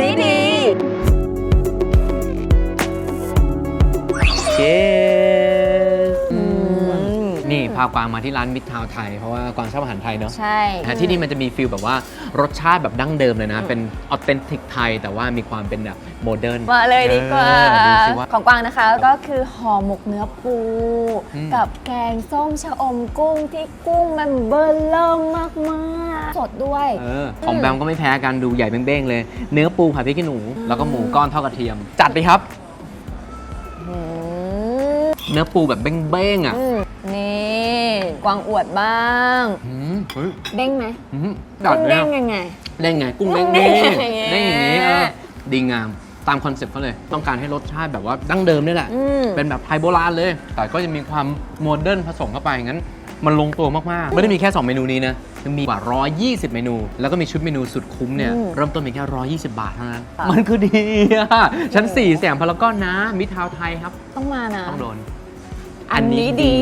นี้ดีเชสอืมนี่พากวางมาที่ร้านมิตรทาวน์ไทย เพราะว่ากวางชอบอาหารไทยเนอะใช่นะฮะที่นี่มันจะมีฟิลแบบว่ารสชาติแบบดั้งเดิมเลยนะ เป็นออเทนติกไทย แต่ว่ามีความเป็นแบบโมเดิร์น มาเลยดีกว่า เออดูสิว่าของกวางนะคะก็คือห่อหมกเนื้อปู อืม กับแกงส้มชะอมกุ้งที่กุ้งมันเบอร์เริ่มมากๆส ดด้วย เออของแบมก็ไม่แพ้กันดูใหญ่เบ้งๆเลย เนื้อปูผัดพริกขี้หนู แล้วก็หมูก้อนทอดกระเทียม จัดไปครับ อืมเนื้อปูแบบเบ้งๆอะอืมนี่กวางอวดบ้าง อืมเฮ้ยเด้งไหมอืมจัดกุ้งเลยเด้งอะ ยังไง ได้ไงกุ้งเด้งเด้เด้งงอย่างเงี้ย ได้อย่างนี้เออดีงามตามคอนเซ็ปต์เขาเลย ต้องการให้รสชาติแบบว่าดั้งเดิมนี่แหละ อืม เป็นแบบไทยโบราณเลย แต่ก็จะมีความโมเดิร์นผสมเข้าไปงั้น มันลงตัวมากๆ ไม่ได้มีแค่ 2 เมนูนี้นะยังมีกว่า 120 เมนู แล้วก็มีชุดเมนูสุดคุ้มเนี่ย อืมเริ่มต้นเพียงแค่ 120 บาทเท่านั้น ค่ะ มันคือดีอะชั้น 4 แสงพารากอนนะ มิตรทาวน์ไทยครับ ต้องมานะ ต้องโดน อันนี้ดี